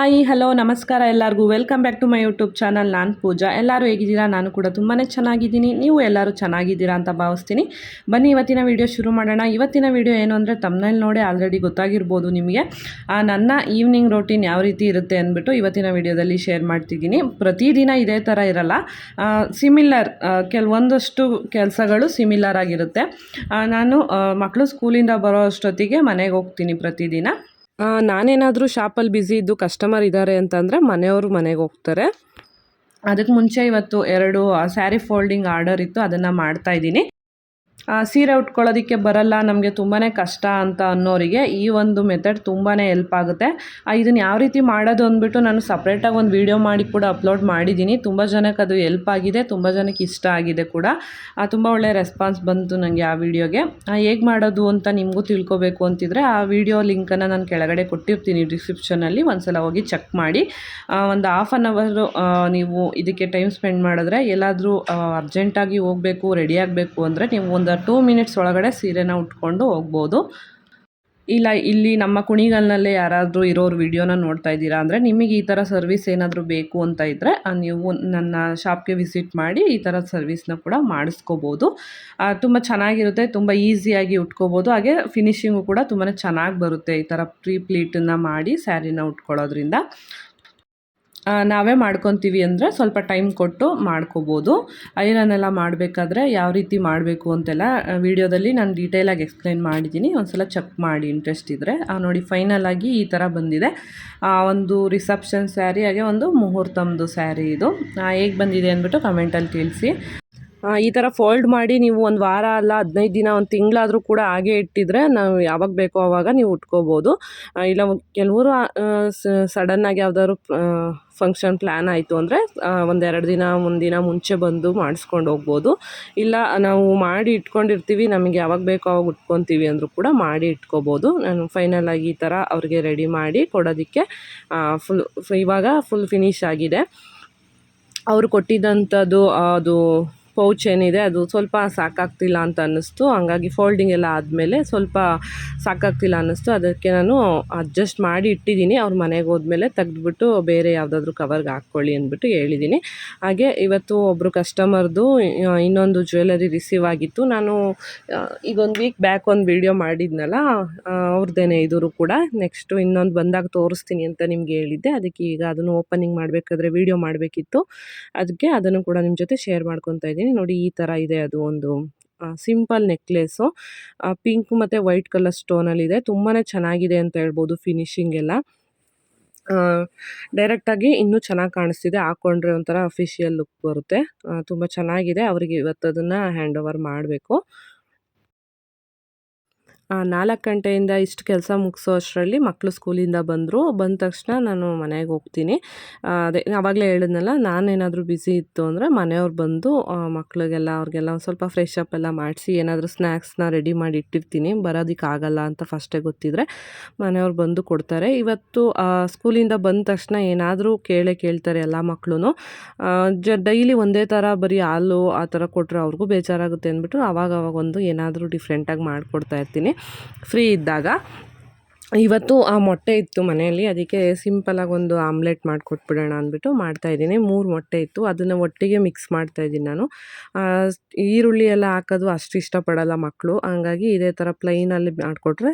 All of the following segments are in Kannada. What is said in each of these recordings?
ಹಾಯ್ ಹಲೋ ನಮಸ್ಕಾರ ಎಲ್ಲರಿಗೂ. Welcome back to my YouTube channel ನಾನು ಪೂಜಾ. ಎಲ್ಲರೂ ಹೇಗಿದ್ದೀರಾ? ನಾನು ಕೂಡ ತುಂಬಾ ಚೆನ್ನಾಗಿದ್ದೀನಿ. ನೀವು ಎಲ್ಲರೂ ಚೆನ್ನಾಗಿದ್ದೀರಾ ಅಂತ ಭಾವಿಸ್ತೀನಿ. ಬನ್ನಿ ಇವತ್ತಿನ ವಿಡಿಯೋ ಶುರು ಮಾಡೋಣ. ಇವತ್ತಿನ ವಿಡಿಯೋ ಏನು ಅಂದರೆ ತಮ್ಮನಲ್ಲಿ ನೋಡಿ ಆಲ್ರೆಡಿ ಗೊತ್ತಾಗಿರ್ಬೋದು ನಿಮಗೆ. ಆ, ನನ್ನ ಈವ್ನಿಂಗ್ ರೊಟೀನ್ ಯಾವ ರೀತಿ ಇರುತ್ತೆ ಅಂದ್ಬಿಟ್ಟು ಇವತ್ತಿನ ವಿಡಿಯೋದಲ್ಲಿ ಶೇರ್ ಮಾಡ್ತಿದ್ದೀನಿ. ಪ್ರತಿದಿನ ಇದೇ ಥರ ಇರಲ್ಲ. ಸಿಮಿಲರ್ ಕೆಲವೊಂದಷ್ಟು ಕೆಲಸಗಳು ಸಿಮಿಲರ್ ಆಗಿರುತ್ತೆ. ನಾನು ಮಕ್ಕಳು ಸ್ಕೂಲಿಂದ ಬರೋ ಅಷ್ಟೊತ್ತಿಗೆ ಮನೆಗೆ ಹೋಗ್ತೀನಿ ಪ್ರತಿದಿನ. ನಾನೇನಾದರೂ ಶಾಪಲ್ಲಿ ಬ್ಯುಸಿ ಇದ್ದು ಕಸ್ಟಮರ್ ಇದ್ದಾರೆ ಅಂತಂದರೆ ಮನೆಯವರು ಮನೆಗೆ ಹೋಗ್ತಾರೆ. ಅದಕ್ಕೆ ಮುಂಚೆ ಇವತ್ತು ಎರಡು ಸ್ಯಾರಿ ಫೋಲ್ಡಿಂಗ್ ಆರ್ಡರ್ ಇತ್ತು ಅದನ್ನು ಮಾಡ್ತಾ ಇದ್ದೀನಿ. ಆ, ಸೀರೆ ಉಟ್ಕೊಳ್ಳೋದಕ್ಕೆ ಬರಲ್ಲ, ನಮಗೆ ತುಂಬಾ ಕಷ್ಟ ಅಂತ ಅನ್ನೋರಿಗೆ ಈ ಒಂದು ಮೆಥಡ್ ತುಂಬಾ ಹೆಲ್ಪ್ ಆಗುತ್ತೆ. ಇದನ್ನು ಯಾವ ರೀತಿ ಮಾಡೋದು ಅಂದ್ಬಿಟ್ಟು ನಾನು ಸಪ್ರೇಟಾಗಿ ಒಂದು ವೀಡಿಯೋ ಮಾಡಿ ಕೂಡ ಅಪ್ಲೋಡ್ ಮಾಡಿದ್ದೀನಿ ತುಂಬ ಜನಕ್ಕೆ ಅದು ಹೆಲ್ಪ್ ಆಗಿದೆ, ತುಂಬ ಜನಕ್ಕೆ ಇಷ್ಟ ಆಗಿದೆ ಕೂಡ. ತುಂಬ ಒಳ್ಳೆಯ ರೆಸ್ಪಾನ್ಸ್ ಬಂತು ನನಗೆ ಆ ವಿಡಿಯೋಗೆ ಹೇಗೆ ಮಾಡೋದು ಅಂತ ನಿಮಗೂ ತಿಳ್ಕೊಬೇಕು ಅಂತಿದ್ರೆ ಆ ವಿಡಿಯೋ ಲಿಂಕನ್ನು ನಾನು ಕೆಳಗಡೆ ಕೊಟ್ಟಿರ್ತೀನಿ ಡಿಸ್ಕ್ರಿಪ್ಷನಲ್ಲಿ ಒಂದ್ಸಲ ಹೋಗಿ ಚೆಕ್ ಮಾಡಿ. ಒಂದು ಹಾಫ್ ಆನ್ ಅವರು ನೀವು ಇದಕ್ಕೆ ಟೈಮ್ ಸ್ಪೆಂಡ್ ಮಾಡಿದ್ರೆ ಎಲ್ಲಾದರೂ ಅರ್ಜೆಂಟಾಗಿ ಹೋಗಬೇಕು ರೆಡಿ ಆಗಬೇಕು ಅಂದರೆ ನೀವು ಒಂದು ಟೂ ಮಿನಿಟ್ಸ್ ಒಳಗಡೆ ಸೀರೆನ ಉಟ್ಕೊಂಡು ಹೋಗ್ಬೋದು. ಇಲ್ಲ, ಇಲ್ಲಿ ನಮ್ಮ ಕುಣಿಗಲ್ನಲ್ಲೇ ಯಾರಾದರೂ ಇರೋರು ವಿಡಿಯೋನ ನೋಡ್ತಾ ಇದ್ದೀರಾ ಅಂದರೆ ನಿಮಗೆ ಈ ಥರ ಸರ್ವಿಸ್ ಏನಾದರೂ ಬೇಕು ಅಂತ ಇದ್ದರೆ ನೀವು ನನ್ನ ಶಾಪ್ಗೆ ವಿಸಿಟ್ ಮಾಡಿ ಈ ಥರ ಸರ್ವಿಸ್ನ ಕೂಡ ಮಾಡಿಸ್ಕೋಬೋದು. ತುಂಬ ಚೆನ್ನಾಗಿರುತ್ತೆ, ತುಂಬ ಈಸಿಯಾಗಿ ಉಟ್ಕೋಬೋದು. ಹಾಗೆ ಫಿನಿಷಿಂಗು ಕೂಡ ತುಂಬಾ ಚೆನ್ನಾಗಿ ಬರುತ್ತೆ ಈ ಥರ ಪ್ರೀ ಪ್ಲೀಟನ್ನು ಮಾಡಿ ಸ್ಯಾರಿನ ಉಟ್ಕೊಳ್ಳೋದ್ರಿಂದ. ನಾವೇ ಮಾಡ್ಕೊತೀವಿ ಅಂದರೆ ಸ್ವಲ್ಪ ಟೈಮ್ ಕೊಟ್ಟು ಮಾಡ್ಕೋಬೋದು. ಐರನ್ ಎಲ್ಲ ಮಾಡಬೇಕಾದ್ರೆ ಯಾವ ರೀತಿ ಮಾಡಬೇಕು ಅಂತೆಲ್ಲ ವೀಡಿಯೋದಲ್ಲಿ ನಾನು ಡೀಟೇಲಾಗಿ ಎಕ್ಸ್ಪ್ಲೈನ್ ಮಾಡಿದ್ದೀನಿ. ಒಂದ್ಸಲ ಚೆಕ್ ಮಾಡಿ ಇಂಟ್ರೆಸ್ಟ್ ಇದ್ದರೆ ನೋಡಿ ಫೈನಲ್ ಆಗಿ ಈ ಥರ ಬಂದಿದೆ. ಒಂದು ರಿಸೆಪ್ಷನ್ ಸ್ಯಾರಿ ಹಾಗೆ ಒಂದು ಮುಹೂರ್ತಮ್ದು ಸ್ಯಾರಿ ಇದು. ಹೇಗೆ ಬಂದಿದೆ ಅಂದ್ಬಿಟ್ಟು ಕಮೆಂಟಲ್ಲಿ ತಿಳಿಸಿ. ಈ ಥರ ಫೋಲ್ಡ್ ಮಾಡಿ ನೀವು ಒಂದು ವಾರ ಅಲ್ಲ, ಹದಿನೈದು ದಿನ, ಒಂದು ತಿಂಗಳಾದರೂ ಕೂಡ ಹಾಗೆ ಇಟ್ಟಿದ್ರೆ ನಾವು ಯಾವಾಗ ಬೇಕೋ ಆವಾಗ ನೀವು ಉಟ್ಕೋಬೋದು. ಇಲ್ಲ ಕೆಲವರು ಸಡನ್ನಾಗಿ ಯಾವ್ದಾದ್ರು ಫಂಕ್ಷನ್ ಪ್ಲ್ಯಾನ್ ಆಯಿತು ಅಂದರೆ ಒಂದೆರಡು ದಿನ ಮುಂದಿನ ಮುಂಚೆ ಬಂದು ಮಾಡಿಸ್ಕೊಂಡು ಹೋಗ್ಬೋದು. ಇಲ್ಲ, ನಾವು ಮಾಡಿ ಇಟ್ಕೊಂಡಿರ್ತೀವಿ, ನಮಗೆ ಯಾವಾಗ ಬೇಕೋ ಅವಾಗ ಉಟ್ಕೊತೀವಿ ಅಂದರೂ ಕೂಡ ಮಾಡಿ ಇಟ್ಕೋಬೋದು. ನಾನು ಫೈನಲ್ ಆಗಿ ಈ ಥರ ಅವ್ರಿಗೆ ರೆಡಿ ಮಾಡಿ ಕೊಡೋದಕ್ಕೆ ಫುಲ್ ಇವಾಗ ಫುಲ್ ಫಿನಿಶ್ ಆಗಿದೆ. ಅವರು ಕೊಟ್ಟಿದ್ದಂಥದ್ದು ಅದು ಪೌಚ್ ಏನಿದೆ ಅದು ಸ್ವಲ್ಪ ಸಾಕಾಗ್ತಿಲ್ಲ ಅಂತ ಅನ್ನಿಸ್ತು. ಹಂಗಾಗಿ ಫೋಲ್ಡಿಂಗ್ ಎಲ್ಲ ಆದಮೇಲೆ ಸ್ವಲ್ಪ ಸಾಕಾಗ್ತಿಲ್ಲ ಅನ್ನಿಸ್ತು. ಅದಕ್ಕೆ ನಾನು ಅಡ್ಜಸ್ಟ್ ಮಾಡಿ ಇಟ್ಟಿದ್ದೀನಿ. ಅವ್ರ ಮನೆಗೆ ಹೋದ್ಮೇಲೆ ತೆಗೆದ್ಬಿಟ್ಟು ಬೇರೆ ಯಾವುದಾದ್ರೂ ಕವರ್ಗೆ ಹಾಕ್ಕೊಳ್ಳಿ ಅಂದ್ಬಿಟ್ಟು ಹೇಳಿದ್ದೀನಿ. ಹಾಗೆ ಇವತ್ತು ಒಬ್ಬರು ಕಸ್ಟಮರ್ದು ಇನ್ನೊಂದು ಜ್ಯುವೆಲರಿ ರಿಸೀವ್ ಆಗಿತ್ತು. ನಾನು ಈಗ ಒಂದು ವೀಕ್ ಬ್ಯಾಕ್ ಒಂದು ವಿಡಿಯೋ ಮಾಡಿದ್ನಲ್ಲ ಅವ್ರದ್ದೇನೆ ಇದ್ರು ಕೂಡ. ನೆಕ್ಸ್ಟು ಇನ್ನೊಂದು ಬಂದಾಗ ತೋರಿಸ್ತೀನಿ ಅಂತ ನಿಮಗೆ ಹೇಳಿದ್ದೆ. ಅದಕ್ಕೆ ಈಗ ಅದನ್ನು ಓಪನಿಂಗ್ ಮಾಡಬೇಕಾದ್ರೆ ವಿಡಿಯೋ ಮಾಡಬೇಕಿತ್ತು. ಅದಕ್ಕೆ ಅದನ್ನು ಕೂಡ ನಿಮ್ಮ ಜೊತೆ ಶೇರ್ ಮಾಡ್ಕೊತಾ ಇದ್ದೀನಿ. ನೋಡಿ ಈ ಥರ ಇದೆ ಅದು ಒಂದು ಸಿಂಪಲ್ ನೆಕ್ಲೆಸ್ಸು. ಪಿಂಕ್ ಮತ್ತು ವೈಟ್ ಕಲರ್ ಸ್ಟೋನಲ್ಲಿದೆ ತುಂಬಾ ಚೆನ್ನಾಗಿದೆ ಅಂತ ಹೇಳ್ಬೋದು ಫಿನಿಶಿಂಗ್ ಎಲ್ಲ. ಡೈರೆಕ್ಟಾಗಿ ಇನ್ನೂ ಚೆನ್ನಾಗಿ ಕಾಣಿಸ್ತಿದೆ. ಹಾಕ್ಕೊಂಡ್ರೆ ಒಂಥರ ಅಫಿಷಿಯಲ್ ಲುಕ್ ಬರುತ್ತೆ. ತುಂಬ ಚೆನ್ನಾಗಿದೆ. ಅವರಿಗೆ ಇವತ್ತು ಅದನ್ನು ಹ್ಯಾಂಡ್ ಓವರ್ ಮಾಡಬೇಕು. ನಾಲ್ಕು ಗಂಟೆಯಿಂದ ಇಷ್ಟು ಕೆಲಸ ಮುಗಿಸೋ ಅಷ್ಟರಲ್ಲಿ ಮಕ್ಕಳು ಸ್ಕೂಲಿಂದ ಬಂದರು. ಬಂದ ತಕ್ಷಣ ನಾನು ಮನೆಗೆ ಹೋಗ್ತೀನಿ. ಅದೇ ಆವಾಗಲೇ ಹೇಳಿದ್ನಲ್ಲ, ನಾನೇನಾದರೂ ಬ್ಯುಸಿ ಇತ್ತು ಅಂದರೆ ಮನೆಯವ್ರು ಬಂದು ಮಕ್ಕಳಿಗೆಲ್ಲ ಅವ್ರಿಗೆಲ್ಲ ಒಂದು ಸ್ವಲ್ಪ ಫ್ರೆಶ್ ಅಪ್ ಎಲ್ಲ ಮಾಡಿಸಿ, ಏನಾದರೂ ಸ್ನ್ಯಾಕ್ಸ್ನ ರೆಡಿ ಮಾಡಿ ಇಟ್ಟಿರ್ತೀನಿ. ಬರೋದಕ್ಕೆ ಆಗಲ್ಲ ಅಂತ ಫಸ್ಟೇ ಗೊತ್ತಿದ್ರೆ ಮನೆಯವ್ರು ಬಂದು ಕೊಡ್ತಾರೆ. ಇವತ್ತು ಸ್ಕೂಲಿಂದ ಬಂದ ತಕ್ಷಣ ಏನಾದರೂ ಕೇಳೇ ಕೇಳ್ತಾರೆ ಎಲ್ಲ ಮಕ್ಕಳು ಜ, ಡೈಲಿ ಒಂದೇ ಥರ ಬರೀ ಹಾಲು ಆ ಥರ ಕೊಟ್ಟರೆ ಅವ್ರಿಗೂ ಬೇಜಾರಾಗುತ್ತೆ ಅಂದ್ಬಿಟ್ಟು ಆವಾಗ ಅವಾಗ ಒಂದು ಏನಾದರೂ ಡಿಫ್ರೆಂಟಾಗಿ ಮಾಡಿಕೊಡ್ತಾ ಇರ್ತೀನಿ. ಫ್ರೀ ಇದ್ದಾಗ ಇವತ್ತು ಆ ಮೊಟ್ಟೆ ಇತ್ತು ಮನೆಯಲ್ಲಿ, ಅದಕ್ಕೆ ಸಿಂಪಲಾಗಿ ಒಂದು ಆಮ್ಲೆಟ್ ಮಾಡಿಕೊಟ್ಬಿಡೋಣ ಅಂದ್ಬಿಟ್ಟು ಮಾಡ್ತಾಯಿದ್ದೀನಿ ಮೂರು ಮೊಟ್ಟೆ ಇತ್ತು, ಅದನ್ನು ಒಟ್ಟಿಗೆ ಮಿಕ್ಸ್ ಮಾಡ್ತಾಯಿದ್ದೀನಿ ನಾನು. ಈರುಳ್ಳಿ ಎಲ್ಲ ಹಾಕೋದು ಅಷ್ಟು ಇಷ್ಟಪಡಲ್ಲ ಮಕ್ಕಳು ಹಂಗಾಗಿ ಇದೇ ಥರ ಪ್ಲೈನಲ್ಲಿ ಮಾಡಿಕೊಟ್ರೆ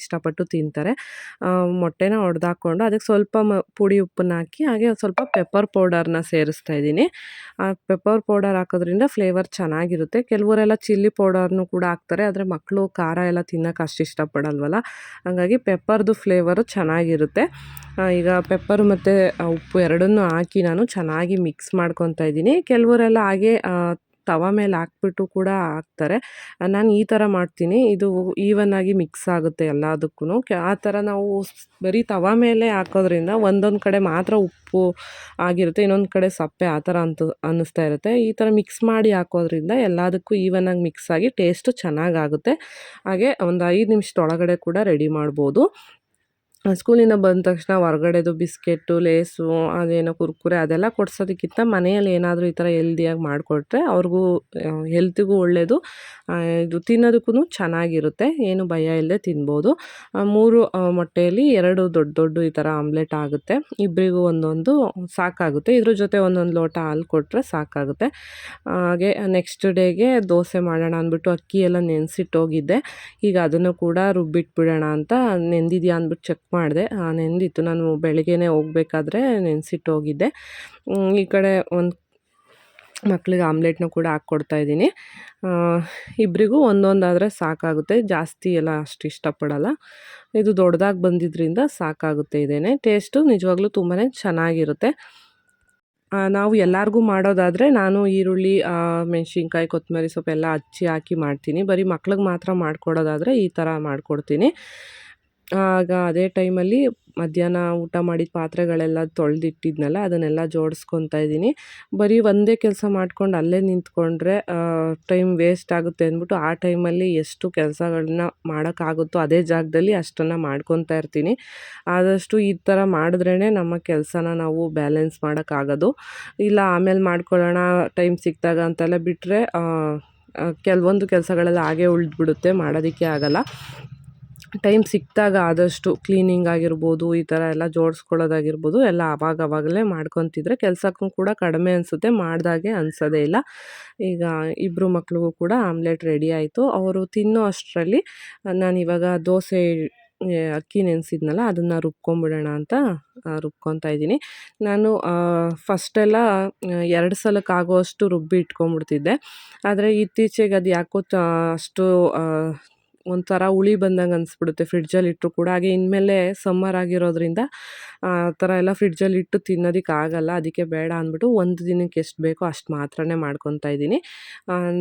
ಇಷ್ಟಪಟ್ಟು ತಿಂತಾರೆ. ಮೊಟ್ಟೆನ ಒಡೆದಾಕೊಂಡು ಅದಕ್ಕೆ ಸ್ವಲ್ಪ ಮ, ಪುಡಿ ಉಪ್ಪನ್ನ ಹಾಕಿ, ಹಾಗೆ ಸ್ವಲ್ಪ ಪೆಪ್ಪರ್ ಪೌಡರ್ನ ಸೇರಿಸ್ತಾ ಇದ್ದೀನಿ. ಆ ಪೆಪ್ಪರ್ ಪೌಡರ್ ಹಾಕೋದ್ರಿಂದ ಫ್ಲೇವರ್ ಚೆನ್ನಾಗಿರುತ್ತೆ. ಕೆಲವರೆಲ್ಲ ಚಿಲ್ಲಿ ಪೌಡರ್ನು ಕೂಡ ಹಾಕ್ತಾರೆ, ಆದರೆ ಮಕ್ಕಳು ಖಾರ ಎಲ್ಲ ತಿನ್ನೋಕೆ ಅಷ್ಟು ಇಷ್ಟಪಡಲ್ವಲ್ಲ. ಹಾಗಾಗಿ ಪೆಪ್ಪರ್ದು ಫ್ಲೇವರು ಚೆನ್ನಾಗಿರುತ್ತೆ. ಈಗ ಪೆಪ್ಪರ್ ಮತ್ತು ಉಪ್ಪು ಎರಡನ್ನೂ ಹಾಕಿ ನಾನು ಚೆನ್ನಾಗಿ ಮಿಕ್ಸ್ ಮಾಡ್ಕೊತಾ ಇದ್ದೀನಿ. ಕೆಲವರೆಲ್ಲ ಹಾಗೆ ತವ ಮೇಲೆ ಹಾಕ್ಬಿಟ್ಟು ಕೂಡ ಹಾಕ್ತಾರೆ. ನಾನು ಈ ಥರ ಮಾಡ್ತೀನಿ. ಇದು ಈವನ್ ಆಗಿ ಮಿಕ್ಸ್ ಆಗುತ್ತೆ ಎಲ್ಲದಕ್ಕೂ ಆ ಥರ ನಾವು ಬರೀ ತವ ಮೇಲೆ ಹಾಕೋದ್ರಿಂದ ಒಂದೊಂದು ಕಡೆ ಮಾತ್ರ ಉಪ್ಪು ಆಗಿರುತ್ತೆ, ಇನ್ನೊಂದು ಕಡೆ ಸಪ್ಪೆ ಆ ಥರ ಅಂತ ಅನ್ನಿಸ್ತಾ ಇರುತ್ತೆ. ಈ ಥರ ಮಿಕ್ಸ್ ಮಾಡಿ ಹಾಕೋದ್ರಿಂದ ಎಲ್ಲದಕ್ಕೂ ಈವನ್ ಆಗಿ ಮಿಕ್ಸ್ ಆಗಿ ಟೇಸ್ಟು ಚೆನ್ನಾಗಾಗುತ್ತೆ ಹಾಗೆ ಒಂದು ಐದು ನಿಮಿಷದೊಳಗಡೆ ಕೂಡ ರೆಡಿ ಮಾಡ್ಬೋದು. ಸ್ಕೂಲಿಂದ ಬಂದ ತಕ್ಷಣ ಹೊರ್ಗಡೆದು ಬಿಸ್ಕೆಟ್ಟು ಲೇಸು, ಅದೇನೋ ಕುರ್ಕುರೆ ಅದೆಲ್ಲ ಕೊಡ್ಸೋದಕ್ಕಿಂತ ಮನೆಯಲ್ಲಿ ಏನಾದರೂ ಈ ಥರ ಹೆಲ್ದಿಯಾಗಿ ಮಾಡಿಕೊಟ್ರೆ ಅವ್ರಿಗೂ ಹೆಲ್ತಿಗೂ ಒಳ್ಳೆಯದು ಇದು ತಿನ್ನೋದಕ್ಕೂ ಚೆನ್ನಾಗಿರುತ್ತೆ. ಏನು ಭಯ ಇಲ್ಲದೆ ತಿನ್ಬೋದು. ಮೂರು ಮೊಟ್ಟೆಯಲ್ಲಿ ಎರಡು ದೊಡ್ಡ ದೊಡ್ಡ ಈ ಥರ ಆಮ್ಲೆಟ್ ಆಗುತ್ತೆ. ಇಬ್ಬರಿಗೂ ಒಂದೊಂದು ಸಾಕಾಗುತ್ತೆ. ಇದ್ರ ಜೊತೆ ಒಂದೊಂದು ಲೋಟ ಹಾಲು ಕೊಟ್ಟರೆ ಸಾಕಾಗುತ್ತೆ. ಹಾಗೆ ನೆಕ್ಸ್ಟ್ ಡೇಗೆ ದೋಸೆ ಮಾಡೋಣ ಅಂದ್ಬಿಟ್ಟು ಅಕ್ಕಿ ಎಲ್ಲ ನೆನೆಸಿಟ್ಟೋಗಿದ್ದೆ. ಈಗ ಅದನ್ನು ಕೂಡ ರುಬ್ಬಿಟ್ಬಿಡೋಣ ಅಂತ ನೆಂದಿದೆಯಾ ಅಂದ್ಬಿಟ್ಟು ಚೆಕ್ ಮಾಡಿದೆ. ನೆಂದಿತ್ತು. ನಾನು ಬೆಳಗ್ಗೆನೇ ಹೋಗ್ಬೇಕಾದ್ರೆ ನೆನೆಸಿಟ್ಟು ಹೋಗಿದ್ದೆ ಈ ಕಡೆ ಒಂದು ಮಕ್ಳಿಗೆ ಆಮ್ಲೆಟ್ನ ಕೂಡ ಹಾಕ್ಕೊಡ್ತಾ ಇದ್ದೀನಿ. ಇಬ್ಬರಿಗೂ ಒಂದೊಂದಾದರೆ ಸಾಕಾಗುತ್ತೆ. ಜಾಸ್ತಿ ಎಲ್ಲ ಅಷ್ಟು ಇಷ್ಟಪಡಲ್ಲ. ಇದು ದೊಡ್ಡದಾಗಿ ಬಂದಿದ್ದರಿಂದ ಸಾಕಾಗುತ್ತೆ ಇದೇನೆ. ಟೇಸ್ಟು ನಿಜವಾಗ್ಲೂ ತುಂಬಾ ಚೆನ್ನಾಗಿರುತ್ತೆ. ನಾವು ಎಲ್ಲರಿಗೂ ಮಾಡೋದಾದರೆ ನಾನು ಈರುಳ್ಳಿ ಮೆಣಸಿನ್ಕಾಯಿ ಕೊತ್ತಂಬರಿ ಸೊಪ್ಪು ಎಲ್ಲ ಹಚ್ಚಿ ಹಾಕಿ ಮಾಡ್ತೀನಿ. ಬರೀ ಮಕ್ಳಿಗೆ ಮಾತ್ರ ಮಾಡ್ಕೊಡೋದಾದರೆ ಈ ಥರ ಮಾಡಿಕೊಡ್ತೀನಿ. ಆಗ ಅದೇ ಟೈಮಲ್ಲಿ ಮಧ್ಯಾಹ್ನ ಊಟ ಮಾಡಿದ ಪಾತ್ರೆಗಳೆಲ್ಲ ತೊಳೆದಿಟ್ಟಿದ್ನಲ್ಲ, ಅದನ್ನೆಲ್ಲ ಜೋಡಿಸ್ಕೊತಾ ಇದ್ದೀನಿ. ಬರೀ ಒಂದೇ ಕೆಲಸ ಮಾಡ್ಕೊಂಡು ಅಲ್ಲೇ ನಿಂತ್ಕೊಂಡ್ರೆ ಟೈಮ್ ವೇಸ್ಟ್ ಆಗುತ್ತೆ ಅಂದ್ಬಿಟ್ಟು ಆ ಟೈಮಲ್ಲಿ ಎಷ್ಟು ಕೆಲಸಗಳನ್ನ ಮಾಡೋಕ್ಕಾಗುತ್ತೋ ಅದೇ ಜಾಗದಲ್ಲಿ ಅಷ್ಟನ್ನು ಮಾಡ್ಕೊತಾ ಇರ್ತೀನಿ. ಆದಷ್ಟು ಈ ಥರ ಮಾಡಿದ್ರೇ ನಮ್ಮ ಕೆಲಸನ ನಾವು ಬ್ಯಾಲೆನ್ಸ್ ಮಾಡೋಕ್ಕಾಗೋದು. ಇಲ್ಲ ಆಮೇಲೆ ಮಾಡ್ಕೊಳ್ಳೋಣ, ಟೈಮ್ ಸಿಕ್ಕಿದಾಗ ಅಂತೆಲ್ಲ ಬಿಟ್ಟರೆ ಕೆಲವೊಂದು ಕೆಲಸಗಳೆಲ್ಲ ಹಾಗೆ ಉಳಿದ್ಬಿಡುತ್ತೆ, ಮಾಡೋದಕ್ಕೆ ಆಗಲ್ಲ. ಟೈಮ್ ಸಿಕ್ಕಿದಾಗ ಆದಷ್ಟು ಕ್ಲೀನಿಂಗ್ ಆಗಿರ್ಬೋದು, ಈ ಥರ ಎಲ್ಲ ಜೋಡಿಸ್ಕೊಳ್ಳೋದಾಗಿರ್ಬೋದು, ಎಲ್ಲ ಆವಾಗ ಆವಾಗಲೇ ಮಾಡ್ಕೊತಿದ್ರೆ ಕೆಲಸಕ್ಕೂ ಕೂಡ ಕಡಿಮೆ ಅನಿಸುತ್ತೆ, ಮಾಡ್ದಾಗೆ ಅನಿಸೋದೇ ಇಲ್ಲ. ಈಗ ಇಬ್ಬರು ಮಕ್ಳಿಗೂ ಕೂಡ ಆಮ್ಲೆಟ್ ರೆಡಿ ಆಯಿತು. ಅವರು ತಿನ್ನೋ ಅಷ್ಟರಲ್ಲಿ ನಾನು ಇವಾಗ ದೋಸೆ ಅಕ್ಕಿ ನೆನೆಸಿದ್ನಲ್ಲ, ಅದನ್ನು ರುಬ್ಕೊಂಬಿಡೋಣ ಅಂತ ರುಬ್ಕೊತಾ ಇದ್ದೀನಿ. ನಾನು ಫಸ್ಟೆಲ್ಲ ಎರಡು ಸಲಕ್ಕೆ ಆಗೋವಷ್ಟು ರುಬ್ಬಿ ಇಟ್ಕೊಂಬಿಡ್ತಿದ್ದೆ. ಆದರೆ ಇತ್ತೀಚೆಗೆ ಅದು ಯಾಕೋ ಅಷ್ಟು ಒಂಥರ ಹುಳಿ ಬಂದಂಗೆ ಅನಿಸ್ಬಿಡುತ್ತೆ ಫ್ರಿಡ್ಜಲ್ಲಿ ಇಟ್ಟರು ಕೂಡ. ಹಾಗೆ ಇನ್ಮೇಲೆ ಸಮ್ಮರ್ ಆಗಿರೋದ್ರಿಂದ, ಆ, ಥರ ಎಲ್ಲ ಫ್ರಿಡ್ಜಲ್ಲಿ ಇಟ್ಟು ತಿನ್ನೋದಕ್ಕೆ ಆಗಲ್ಲ, ಅದಕ್ಕೆ ಬೇಡ ಅಂದ್ಬಿಟ್ಟು ಒಂದು ದಿನಕ್ಕೆ ಎಷ್ಟು ಬೇಕೋ ಅಷ್ಟು ಮಾತ್ರನೇ ಮಾಡ್ಕೊತಾ ಇದ್ದೀನಿ.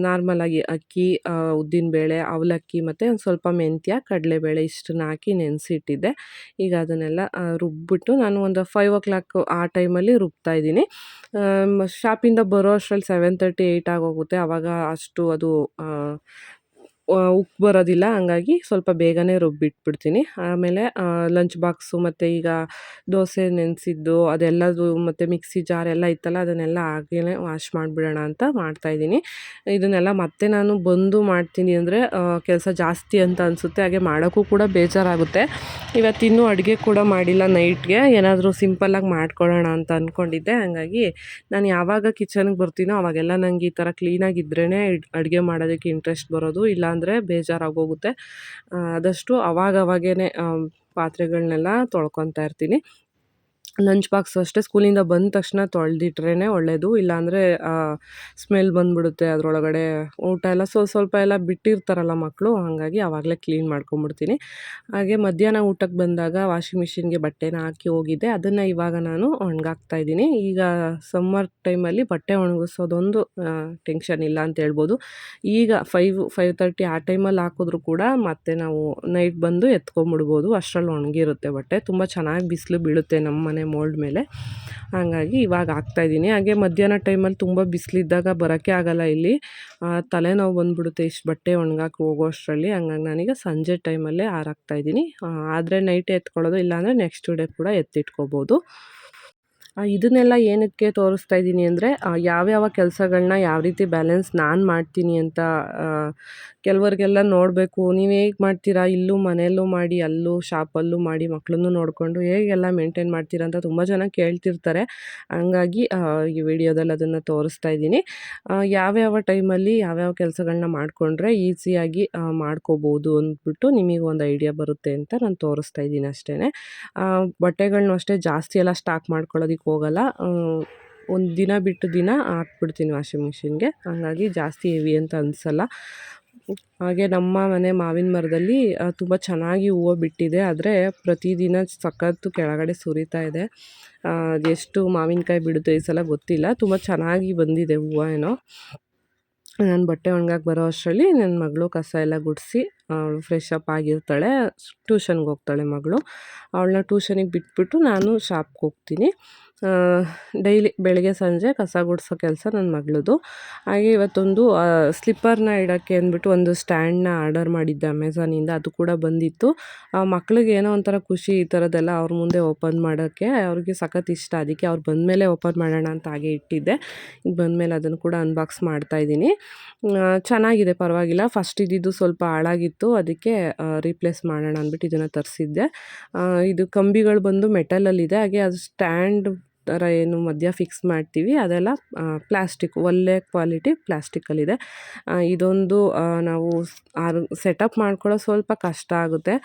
ನಾರ್ಮಲಾಗಿ ಅಕ್ಕಿ ಉದ್ದಿನಬೇಳೆ ಅವಲಕ್ಕಿ ಮತ್ತು ಒಂದು ಸ್ವಲ್ಪ ಮೆಂತ್ಯ, ಕಡಲೆಬೇಳೆ ಇಷ್ಟನ್ನ ಹಾಕಿ ನೆನೆಸಿಟ್ಟಿದ್ದೆ. ಈಗ ಅದನ್ನೆಲ್ಲ ರುಬ್ಬಿಟ್ಟು ನಾನು ಒಂದು ಫೈವ್ ಓ ಕ್ಲಾಕ್ ಆ ಟೈಮಲ್ಲಿ ರುಬ್ತಾ ಇದ್ದೀನಿ. ಶಾಪಿಂದ ಬರೋ ಅಷ್ಟರಲ್ಲಿ ಸೆವೆನ್ ತರ್ಟಿ ಏಯ್ಟ್ ಆಗೋಗುತ್ತೆ. ಆವಾಗ ಅಷ್ಟು ಅದು ಉಪ್ಪು ಬರೋದಿಲ್ಲ, ಹಂಗಾಗಿ ಸ್ವಲ್ಪ ಬೇಗನೆ ರುಬ್ಬಿಟ್ಬಿಡ್ತೀನಿ. ಆಮೇಲೆ ಲಂಚ್ ಬಾಕ್ಸು ಮತ್ತು ಈಗ ದೋಸೆ ನೆನೆಸಿದ್ದು, ಅದೆಲ್ಲದು ಮತ್ತು ಮಿಕ್ಸಿ ಜಾರ್ ಎಲ್ಲ ಇತ್ತಲ್ಲ, ಅದನ್ನೆಲ್ಲ ಹಾಗೇ ವಾಶ್ ಮಾಡಿಬಿಡೋಣ ಅಂತ ಮಾಡ್ತಾಯಿದ್ದೀನಿ ಇದನ್ನೆಲ್ಲ ಮತ್ತೆ ನಾನು ಬಂದು ಮಾಡ್ತೀನಿ ಅಂದರೆ ಕೆಲಸ ಜಾಸ್ತಿ ಅಂತ ಅನಿಸುತ್ತೆ, ಹಾಗೆ ಮಾಡೋಕ್ಕೂ ಕೂಡ ಬೇಜಾರಾಗುತ್ತೆ. ಇವತ್ತಿನ್ನೂ ಅಡುಗೆ ಕೂಡ ಮಾಡಿಲ್ಲ ನೈಟ್ಗೆ, ಏನಾದರೂ ಸಿಂಪಲ್ಲಾಗಿ ಮಾಡ್ಕೊಳ್ಳೋಣ ಅಂತ ಅಂದ್ಕೊಂಡಿದ್ದೆ ಹಾಗಾಗಿ ನಾನು ಯಾವಾಗ ಕಿಚನ್ಗೆ ಬರ್ತೀನೋ, ಅವಾಗೆಲ್ಲ ನನಗೆ ಈ ಥರ ಕ್ಲೀನಾಗಿದ್ರೇ ಅಡುಗೆ ಮಾಡೋದಕ್ಕೆ ಇಂಟ್ರೆಸ್ಟ್ ಬರೋದು ಇಲ್ಲಾಂದರೆ ಬೇಜಾರಾಗೋಗುತ್ತೆ. ಆದಷ್ಟು ಅವಾಗವಾಗೇ ಪಾತ್ರೆಗಳನ್ನೆಲ್ಲ ತೊಳ್ಕೊತಾ ಇರ್ತೀನಿ. ಲಂಚ್ ಬಾಕ್ಸ್ ಅಷ್ಟೇ ಸ್ಕೂಲಿಂದ ಬಂದ ತಕ್ಷಣ ತೊಳೆದಿಟ್ರೇ ಒಳ್ಳೆಯದು ಇಲ್ಲಾಂದರೆ ಸ್ಮೆಲ್ ಬಂದ್ಬಿಡುತ್ತೆ ಅದರೊಳಗಡೆ. ಊಟ ಎಲ್ಲ ಸ್ವಲ್ಪ ಸ್ವಲ್ಪ ಎಲ್ಲ ಬಿಟ್ಟಿರ್ತಾರಲ್ಲ ಮಕ್ಕಳು ಹಾಗಾಗಿ ಆವಾಗಲೇ ಕ್ಲೀನ್ ಮಾಡ್ಕೊಂಬಿಡ್ತೀನಿ. ಹಾಗೆ ಮಧ್ಯಾಹ್ನ ಊಟಕ್ಕೆ ಬಂದಾಗ ವಾಷಿಂಗ್ ಮಿಷಿನ್ಗೆ ಬಟ್ಟೆನ ಹಾಕಿ ಹೋಗಿದ್ದೆ. ಅದನ್ನು ಇವಾಗ ನಾನು ಒಣಗಾಕ್ತಾ ಇದ್ದೀನಿ. ಈಗ ಸಮ್ಮರ್ ಟೈಮಲ್ಲಿ ಬಟ್ಟೆ ಒಣಗಿಸೋದೊಂದು ಟೆನ್ಷನ್ ಇಲ್ಲ ಅಂತ ಹೇಳ್ಬೋದು. ಈಗ ಫೈವ್ ಫೈವ್ ತರ್ಟಿ ಆ ಟೈಮಲ್ಲಿ ಹಾಕಿದ್ರು ಕೂಡ ಮತ್ತೆ ನಾವು ನೈಟ್ ಬಂದು ಎತ್ಕೊಂಬಿಡ್ಬೋದು. ಅಷ್ಟರಲ್ಲಿ ಒಣಗಿರುತ್ತೆ ಬಟ್ಟೆ. ತುಂಬ ಚೆನ್ನಾಗಿ ಬಿಸಿಲು ಬೀಳುತ್ತೆ ನಮ್ಮ ಮನೆ ಮೋಲ್ಡ್ ಮೇಲೆ. ಹಾಗಾಗಿ ಇವಾಗ ಹಾಕ್ತಾಯಿದ್ದೀನಿ ಹಾಗೆ ಮಧ್ಯಾಹ್ನ ಟೈಮಲ್ಲಿ ತುಂಬ ಬಿಸಿಲಿದ್ದಾಗ ಬರೋಕ್ಕೆ ಆಗಲ್ಲ ಇಲ್ಲಿ. ತಲೆನೋವು ಬಂದುಬಿಡುತ್ತೆ ಇಷ್ಟು ಬಟ್ಟೆ ಒಣಗಾಕಿ ಹೋಗೋ ಅಷ್ಟರಲ್ಲಿ ಹಂಗಾಗಿ ನಾನೀಗ ಸಂಜೆ ಟೈಮಲ್ಲೇ ಹಾರಾಕ್ತಾಯಿದ್ದೀನಿ ಆದರೆ ನೈಟ್ ಎತ್ಕೊಳ್ಳೋದು ಇಲ್ಲಾಂದರೆ ನೆಕ್ಸ್ಟ್ ಡೇ ಕೂಡ ಎತ್ತಿಟ್ಕೋಬೋದು. ಇದನ್ನೆಲ್ಲ ಏನಕ್ಕೆ ತೋರಿಸ್ತಾ ಇದ್ದೀನಿ ಅಂದರೆ ಯಾವ್ಯಾವ ಕೆಲಸಗಳನ್ನ ಯಾವ ರೀತಿ ಬ್ಯಾಲೆನ್ಸ್ ನಾನು ಮಾಡ್ತೀನಿ ಅಂತ ಕೆಲವರಿಗೆಲ್ಲ ನೋಡಬೇಕು. ನೀವು ಹೇಗೆ ಮಾಡ್ತೀರಾ? ಇಲ್ಲೂ ಮನೆಯಲ್ಲೂ ಮಾಡಿ, ಅಲ್ಲೂ ಶಾಪಲ್ಲೂ ಮಾಡಿ ಮಕ್ಕಳನ್ನು ನೋಡಿಕೊಂಡು ಹೇಗೆಲ್ಲ ಮೇಂಟೈನ್ ಮಾಡ್ತೀರಾ ಅಂತ ತುಂಬ ಜನ ಕೇಳ್ತಿರ್ತಾರೆ. ಹಂಗಾಗಿ ಈ ವಿಡಿಯೋದಲ್ಲಿ ಅದನ್ನು ತೋರಿಸ್ತಾ ಇದ್ದೀನಿ. ಯಾವ್ಯಾವ ಟೈಮಲ್ಲಿ ಯಾವ್ಯಾವ ಕೆಲಸಗಳನ್ನ ಮಾಡಿಕೊಂಡ್ರೆ ಈಸಿಯಾಗಿ ಮಾಡ್ಕೋಬೋದು ಅಂದ್ಬಿಟ್ಟು ನಿಮಗೆ ಒಂದು ಐಡಿಯಾ ಬರುತ್ತೆ ಅಂತ ನಾನು ತೋರಿಸ್ತಾ ಇದ್ದೀನಿ ಅಷ್ಟೇ ಬಟ್ಟೆಗಳನ್ನೂ ಅಷ್ಟೇ ಜಾಸ್ತಿ ಎಲ್ಲ ಸ್ಟಾಕ್ ಮಾಡ್ಕೊಳ್ಳೋದಕ್ಕೆ ಹೋಗಲ್ಲ. ಒಂದು ದಿನ ಬಿಟ್ಟು ದಿನ ಹಾಕ್ಬಿಡ್ತೀನಿ ವಾಷಿಂಗ್ ಮಿಷಿನ್ಗೆ. ಹಾಗಾಗಿ ಜಾಸ್ತಿ ಹೆವಿ ಅಂತ ಅನಿಸಲ್ಲ. ಹಾಗೆ ನಮ್ಮ ಮನೆ ಮಾವಿನ ಮರದಲ್ಲಿ ತುಂಬ ಚೆನ್ನಾಗಿ ಹೂವು ಬಿಟ್ಟಿದೆ. ಆದರೆ ಪ್ರತಿದಿನ ಸಖತ್ತು ಕೆಳಗಡೆ ಸುರಿತಾ ಇದೆ. ಎಷ್ಟು ಮಾವಿನಕಾಯಿ ಬಿಡುತ್ತೆ ಈ ಸಲ ಗೊತ್ತಿಲ್ಲ. ತುಂಬ ಚೆನ್ನಾಗಿ ಬಂದಿದೆ ಹೂವು ಏನೋ. ನಾನು ಬಟ್ಟೆ ಒಣಗಾಕೆ ಬರೋ ಅಷ್ಟರಲ್ಲಿ ನನ್ನ ಮಗಳು ಕಸ ಎಲ್ಲ ಗುಡಿಸಿ ಅವಳು ಫ್ರೆಶ್ ಅಪ್ ಆಗಿರ್ತಾಳೆ ಟ್ಯೂಷನ್ಗೆ ಹೋಗ್ತಾಳೆ ಮಗಳು. ಅವಳನ್ನ ಟ್ಯೂಷನಿಗೆ ಬಿಟ್ಬಿಟ್ಟು ನಾನು ಶಾಪ್ಗೆ ಹೋಗ್ತೀನಿ. ಡೈಲಿ ಬೆಳಗ್ಗೆ ಸಂಜೆ ಕಸ ಗುಡಿಸೋ ಕೆಲಸ ನನ್ನ ಮಗಳದು. ಹಾಗೆ ಇವತ್ತೊಂದು ಸ್ಲಿಪ್ಪರ್ನ ಇಡೋಕ್ಕೆ ಅಂದ್ಬಿಟ್ಟು ಒಂದು ಸ್ಟ್ಯಾಂಡ್ನ ಆರ್ಡರ್ ಮಾಡಿದ್ದೆ ಅಮೆಝಾನಿಂದ ಅದು ಕೂಡ ಬಂದಿತ್ತು. ಮಕ್ಳಿಗೆ ಏನೋ ಒಂಥರ ಖುಷಿ ಈ ಥರದ್ದೆಲ್ಲ ಅವ್ರ ಮುಂದೆ ಓಪನ್ ಮಾಡೋಕ್ಕೆ, ಅವ್ರಿಗೆ ಸಖತ್ ಇಷ್ಟ. ಅದಕ್ಕೆ ಅವ್ರು ಬಂದಮೇಲೆ ಓಪನ್ ಮಾಡೋಣ ಅಂತ ಹಾಗೆ ಇಟ್ಟಿದ್ದೆ. ಈಗ ಬಂದಮೇಲೆ ಅದನ್ನು ಕೂಡ ಅನ್ಬಾಕ್ಸ್ ಮಾಡ್ತಾಯಿದ್ದೀನಿ ಚೆನ್ನಾಗಿದೆ, ಪರವಾಗಿಲ್ಲ. ಫಸ್ಟ್ ಇದ್ದಿದ್ದು ಸ್ವಲ್ಪ ಹಾಳಾಗಿತ್ತು. ಅದಕ್ಕೆ ರೀಪ್ಲೇಸ್ ಮಾಡೋಣ ಅಂದ್ಬಿಟ್ಟು ಇದನ್ನು ತರಿಸಿದ್ದೆ. ಇದು ಕಂಬಿಗಳು ಬಂದು ಮೆಟಲಲ್ಲಿದೆ. ಹಾಗೆ ಅದು ಸ್ಟ್ಯಾಂಡ್ ಥರ ಏನು ಮಧ್ಯ ಫಿಕ್ಸ್ ಮಾಡ್ತೀವಿ. ಅದೆಲ್ಲ ಪ್ಲಾಸ್ಟಿಕ್ ಒಳ್ಳೆ ಕ್ವಾಲಿಟಿ ಪ್ಲಾಸ್ಟಿಕ್ಕಲ್ಲಿದೆ ಇದೊಂದು ನಾವು ಆರು ಸೆಟಪ್ ಮಾಡ್ಕೊಳ್ಳೋ ಸ್ವಲ್ಪ ಕಷ್ಟ ಆಗುತ್ತೆ.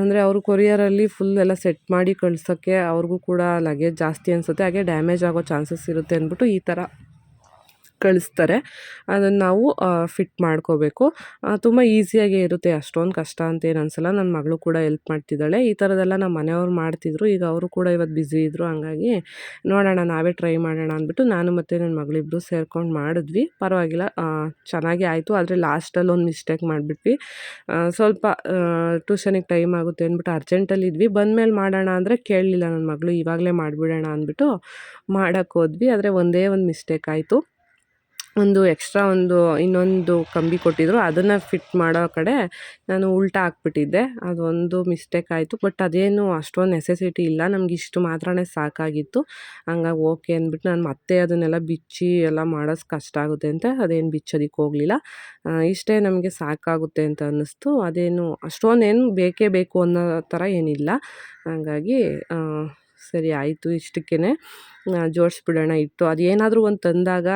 ಅಂದರೆ ಅವರು ಕೊರಿಯರಲ್ಲಿ ಫುಲ್ ಎಲ್ಲ ಸೆಟ್ ಮಾಡಿ ಕಳ್ಸೋಕ್ಕೆ ಅವ್ರಿಗೂ ಕೂಡ ಲಗೇಜ್ ಜಾಸ್ತಿ ಅನಿಸುತ್ತೆ. ಹಾಗೆ ಡ್ಯಾಮೇಜ್ ಆಗೋ ಚಾನ್ಸಸ್ ಇರುತ್ತೆ ಅಂದ್ಬಿಟ್ಟು ಈ ಥರ ಕಳಿಸ್ತಾರೆ. ಅದನ್ನು ನಾವು ಫಿಟ್ ಮಾಡ್ಕೋಬೇಕು. ತುಂಬ ಈಸಿಯಾಗೇ ಇರುತ್ತೆ. ಅಷ್ಟೊಂದು ಕಷ್ಟ ಅಂತ ಏನು ಅನಿಸಲ್ಲ. ನನ್ನ ಮಗಳು ಕೂಡ ಎಲ್ಪ್ ಮಾಡ್ತಿದ್ದಾಳೆ. ಈ ಥರದೆಲ್ಲ ನಮ್ಮ ಮನೆಯವ್ರು ಮಾಡ್ತಿದ್ರು. ಈಗ ಅವರು ಕೂಡ ಇವತ್ತು ಬ್ಯುಸಿ ಇದ್ದರು ಹಂಗಾಗಿ ನೋಡೋಣ, ನಾವೇ ಟ್ರೈ ಮಾಡೋಣ ಅಂದ್ಬಿಟ್ಟು ನಾನು ಮತ್ತು ನನ್ನ ಮಗಳಿಬ್ಬರು ಸೇರ್ಕೊಂಡು ಮಾಡಿದ್ವಿ. ಪರವಾಗಿಲ್ಲ ಚೆನ್ನಾಗೇ ಆಯಿತು. ಆದರೆ ಲಾಸ್ಟಲ್ಲಿ ಒಂದು ಮಿಸ್ಟೇಕ್ ಮಾಡಿಬಿಟ್ವಿ. ಸ್ವಲ್ಪ ಟ್ಯೂಷನಿಗೆ ಟೈಮ್ ಆಗುತ್ತೆ ಅಂದ್ಬಿಟ್ಟು ಅರ್ಜೆಂಟಲ್ಲಿ ಇದ್ವಿ. ಬಂದಮೇಲೆ ಮಾಡೋಣ ಅಂದರೆ ಕೇಳಲಿಲ್ಲ ನನ್ನ ಮಗಳು. ಇವಾಗಲೇ ಮಾಡಿಬಿಡೋಣ ಅಂದ್ಬಿಟ್ಟು ಮಾಡೋಕ್ಕೆ ಹೋದ್ವಿ. ಆದರೆ ಒಂದೇ ಒಂದು ಮಿಸ್ಟೇಕ್ ಆಯಿತು. ಒಂದು ಎಕ್ಸ್ಟ್ರಾ ಒಂದು ಇನ್ನೊಂದು ಕಂಬಿ ಕೊಟ್ಟಿದ್ದರು ಅದನ್ನು ಫಿಟ್ ಮಾಡೋ ಕಡೆ ನಾನು ಉಲ್ಟಾ ಹಾಕ್ಬಿಟ್ಟಿದ್ದೆ. ಅದೊಂದು ಮಿಸ್ಟೇಕ್ ಆಯಿತು, ಬಟ್ ಅದೇನು ಅಷ್ಟೊಂದು ನೆಸೆಸಿಟಿ ಇಲ್ಲ. ನಮ್ಗೆ ಇಷ್ಟು ಮಾತ್ರನೇ ಸಾಕಾಗಿತ್ತು. ಹಂಗಾಗಿ ಓಕೆ ಅಂದ್ಬಿಟ್ಟು ನಾನು ಮತ್ತೆ ಅದನ್ನೆಲ್ಲ ಬಿಚ್ಚಿ ಎಲ್ಲ ಮಾಡೋದು ಕಷ್ಟ ಆಗುತ್ತೆ ಅಂತ ಅದೇನು ಬಿಚ್ಚೋದಕ್ಕೆ ಹೋಗಲಿಲ್ಲ. ಇಷ್ಟೇ ನಮಗೆ ಸಾಕಾಗುತ್ತೆ ಅಂತ ಅನ್ನಿಸ್ತು. ಅದೇನು ಅಷ್ಟೊಂದೇನು ಬೇಕೇ ಬೇಕು ಅನ್ನೋ ಥರ ಏನಿಲ್ಲ. ಹಂಗಾಗಿ ಸರಿ ಆಯಿತು ಇಷ್ಟಕ್ಕೇ ಜೋಡಿಸ್ಬಿಡೋಣ ಇಟ್ಟು. ಅದು ಏನಾದರೂ ಒಂದು ತಂದಾಗ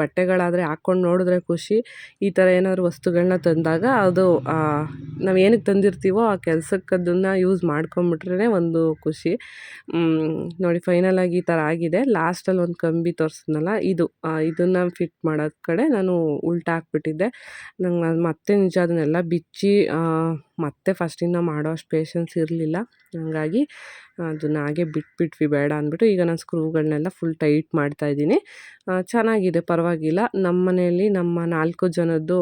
ಬಟ್ಟೆಗಳಾದರೆ ಹಾಕ್ಕೊಂಡು ನೋಡಿದ್ರೆ ಖುಷಿ. ಈ ಥರ ಏನಾದರೂ ವಸ್ತುಗಳನ್ನ ತಂದಾಗ ಅದು ನಾವು ಏನಕ್ಕೆ ತಂದಿರ್ತೀವೋ ಆ ಕೆಲ್ಸಕ್ಕೆ ಅದನ್ನು ಯೂಸ್ ಮಾಡ್ಕೊಂಬಿಟ್ರೇ ಒಂದು ಖುಷಿ. ನೋಡಿ ಫೈನಲಾಗಿ ಈ ಥರ ಆಗಿದೆ. ಲಾಸ್ಟಲ್ಲಿ ಒಂದು ಕಂಬಿ ತೋರಿಸಿದ್ನಲ್ಲ, ಇದು ಇದನ್ನು ಫಿಟ್ ಮಾಡೋದ್ ಕಡೆ ನಾನು ಉಲ್ಟಾ ಹಾಕ್ಬಿಟ್ಟಿದ್ದೆ. ನಂಗೆ ಮತ್ತೆ ನಿಜ ಅದನ್ನೆಲ್ಲ ಬಿಚ್ಚಿ ಮತ್ತೆ ಫಸ್ಟಿಂದ ಮಾಡೋ ಅಷ್ಟು ಪೇಷನ್ಸ್ ಇರಲಿಲ್ಲ. ಹಾಗಾಗಿ, ಅದನ್ನ ಹಾಗೆ ಬಿಟ್ಬಿಟ್ವಿ, ಬೇಡ ಅಂದ್ಬಿಟ್ಟು ಈಗ ನಾನು ಸ್ಕ್ರೂಗಳನ್ನೆಲ್ಲ ಫುಲ್ ಟೈಟ್ ಮಾಡ್ತಾ ಇದ್ದೀನಿ. ಚೆನ್ನಾಗಿದೆ, ಪರವಾಗಿಲ್ಲ. ನಮ್ಮ ಮನೆಯಲ್ಲಿ ನಮ್ಮ ನಾಲ್ಕು ಜನದ್ದು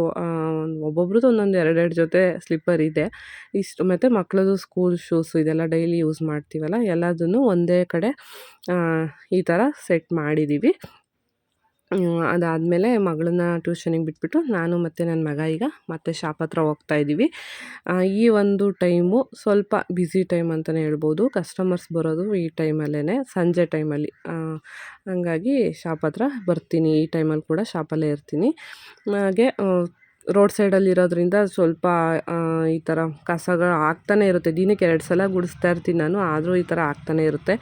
ಒಬ್ಬೊಬ್ರದ್ದು ಒಂದೊಂದು ಎರಡೆರಡು ಜೊತೆ ಸ್ಲಿಪ್ಪರ್ ಇದೆ. ಇಷ್ಟು ಮತ್ತು ಮಕ್ಕಳದು ಸ್ಕೂಲ್ ಶೂಸು ಇದೆಲ್ಲ ಡೈಲಿ ಯೂಸ್ ಮಾಡ್ತೀವಲ್ಲ, ಎಲ್ಲದನ್ನು ಒಂದೇ ಕಡೆ ಈ ಥರ ಸೆಟ್ ಮಾಡಿದ್ದೀವಿ ಅದಾದಮೇಲೆ ಮಗಳನ್ನ ಟ್ಯೂಷನಿಗೆ ಬಿಟ್ಬಿಟ್ಟು ನಾನು ಮತ್ತು ನನ್ನ ಮಗ ಈಗ ಮತ್ತೆ ಶಾಪ್ ಹತ್ರ ಹೋಗ್ತಾ ಇದ್ದೀವಿ ಈ ಒಂದು ಟೈಮು ಸ್ವಲ್ಪ ಬ್ಯುಸಿ ಟೈಮ್ ಅಂತಲೇ ಹೇಳ್ಬೋದು. ಕಸ್ಟಮರ್ಸ್ ಬರೋದು ಈ ಟೈಮಲ್ಲೇ ಸಂಜೆ ಟೈಮಲ್ಲಿ. ಹಂಗಾಗಿ ಶಾಪ್ ಹತ್ರ ಬರ್ತೀನಿ. ಈ ಟೈಮಲ್ಲಿ ಕೂಡ ಶಾಪಲ್ಲೇ ಇರ್ತೀನಿ. ಹಾಗೆ ರೋಡ್ ಸೈಡಲ್ಲಿ ಇರೋದ್ರಿಂದ ಸ್ವಲ್ಪ ಈ ಥರ ಕಸಗಳು ಆಗ್ತಾನೆ ಇರುತ್ತೆ. ದಿನಕ್ಕೆ ಎರಡು ಸಲ ಗುಡಿಸ್ತಾ ಇರ್ತೀನಿ ನಾನು, ಆದರೂ ಈ ಥರ ಆಗ್ತಾನೆ ಇರುತ್ತೆ.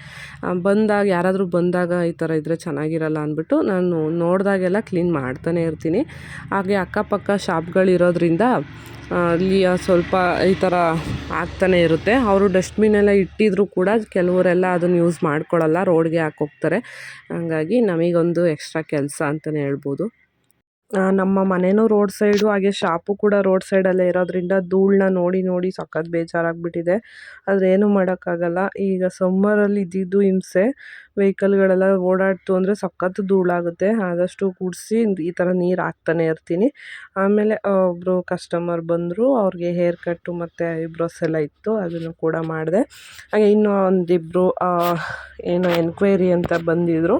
ಬಂದಾಗ, ಯಾರಾದರೂ ಬಂದಾಗ ಈ ಥರ ಇದ್ದರೆ ಚೆನ್ನಾಗಿರಲ್ಲ ಅಂದ್ಬಿಟ್ಟು ನಾನು ನೋಡಿದಾಗೆಲ್ಲ ಕ್ಲೀನ್ ಮಾಡ್ತಾನೆ ಇರ್ತೀನಿ. ಹಾಗೆ ಅಕ್ಕಪಕ್ಕ ಶಾಪ್ಗಳಿರೋದ್ರಿಂದ ಅಲ್ಲಿ ಸ್ವಲ್ಪ ಈ ಥರ ಆಗ್ತಾನೆ ಇರುತ್ತೆ. ಅವರು ಡಸ್ಟ್ಬಿನ್ ಇಟ್ಟಿದ್ರು ಕೂಡ ಕೆಲವರೆಲ್ಲ ಅದನ್ನು ಯೂಸ್ ಮಾಡ್ಕೊಳ್ಳಲ್ಲ ರೋಡ್ಗೆ ಹಾಕೋಗ್ತಾರೆ ಹಾಗಾಗಿ ನಮಗೊಂದು ಎಕ್ಸ್ಟ್ರಾ ಕೆಲಸ ಅಂತಲೇ ಹೇಳ್ಬೋದು. ನಮ್ಮ ಮನೆಯೂ ರೋಡ್ ಸೈಡು, ಹಾಗೆ ಶಾಪು ಕೂಡ ರೋಡ್ ಸೈಡಲ್ಲೇ ಇರೋದ್ರಿಂದ ಧೂಳನ್ನ ನೋಡಿ ನೋಡಿ ಸಖತ್ತು ಬೇಜಾರಾಗಿಬಿಟ್ಟಿದೆ. ಆದರೆ ಏನೂ ಮಾಡೋಕ್ಕಾಗಲ್ಲ. ಈಗ ಸಮ್ಮರಲ್ಲಿ ಇದ್ದಿದ್ದು ಹಿಂಸೆ. ವೆಹಿಕಲ್ಗಳೆಲ್ಲ ಓಡಾಡ್ತು ಅಂದರೆ ಸಖತ್ ಧೂಳಾಗುತ್ತೆ. ಆದಷ್ಟು ಗುಡಿಸಿ ಈ ಥರ ನೀರು ಹಾಕ್ತಾನೆ ಇರ್ತೀನಿ. ಆಮೇಲೆ ಒಬ್ಬರು ಕಸ್ಟಮರ್ ಬಂದರು, ಅವ್ರಿಗೆ ಹೇರ್ ಕಟ್ಟು ಮತ್ತು ಐಬ್ರೋಸ್ ಎಲ್ಲ ಇತ್ತು, ಅದನ್ನು ಕೂಡ ಮಾಡಿದೆ. ಹಾಗೆ ಇನ್ನೂ ಒಂದಿಬ್ಬರು ಏನೋ ಎನ್ಕ್ವೈರಿ ಅಂತ ಬಂದಿದ್ದರು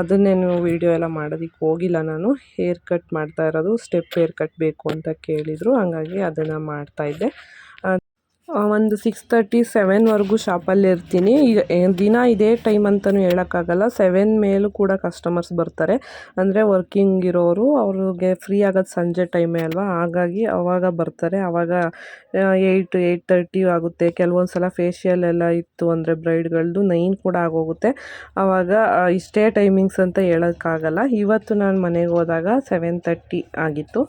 ಅದನ್ನೇನು ವೀಡಿಯೋ ಎಲ್ಲ ಮಾಡೋದಕ್ಕೆ ಹೋಗಿಲ್ಲ ನಾನು. ಹೇರ್ ಕಟ್ ಮಾಡ್ತಾ ಇರೋದು, ಸ್ಟೆಪ್ ಹೇರ್ ಕಟ್ ಬೇಕು ಅಂತ ಕೇಳಿದರು. ಹಾಗಾಗಿ ಅದನ್ನು ಮಾಡ್ತಾಯಿದ್ದೆ ಒಂದು ಸಿಕ್ಸ್ ತರ್ಟಿ ಸೆವೆನ್ವರೆಗೂ ಶಾಪಲ್ಲಿ ಇರ್ತೀನಿ. ಈಗ ದಿನ ಇದೇ ಟೈಮ್ ಅಂತಲೂ ಹೇಳೋಕ್ಕಾಗಲ್ಲ. ಸೆವೆನ್ ಮೇಲೂ ಕೂಡ ಕಸ್ಟಮರ್ಸ್ ಬರ್ತಾರೆ. ಅಂದರೆ ವರ್ಕಿಂಗ್ ಇರೋರು, ಅವ್ರಿಗೆ ಫ್ರೀ ಆಗೋದು ಸಂಜೆ ಟೈಮೇ ಅಲ್ವಾ? ಹಾಗಾಗಿ ಅವಾಗ ಬರ್ತಾರೆ. ಆವಾಗ ಏಯ್ಟ್ ಏಯ್ಟ್ ತರ್ಟಿ ಆಗುತ್ತೆ. ಕೆಲವೊಂದು ಸಲ ಫೇಶಿಯಲ್ ಎಲ್ಲ ಇತ್ತು ಅಂದರೆ ಬ್ರೈಡ್ಗಳದ್ದು ನೈನ್ ಕೂಡ ಆಗೋಗುತ್ತೆ. ಆವಾಗ ಇಷ್ಟೇ ಟೈಮಿಂಗ್ಸ್ ಅಂತ ಹೇಳೋಕ್ಕಾಗಲ್ಲ. ಇವತ್ತು ನಾನು ಮನೆಗೆ ಹೋದಾಗ ಸೆವೆನ್ ತರ್ಟಿ ಆಗಿತ್ತು.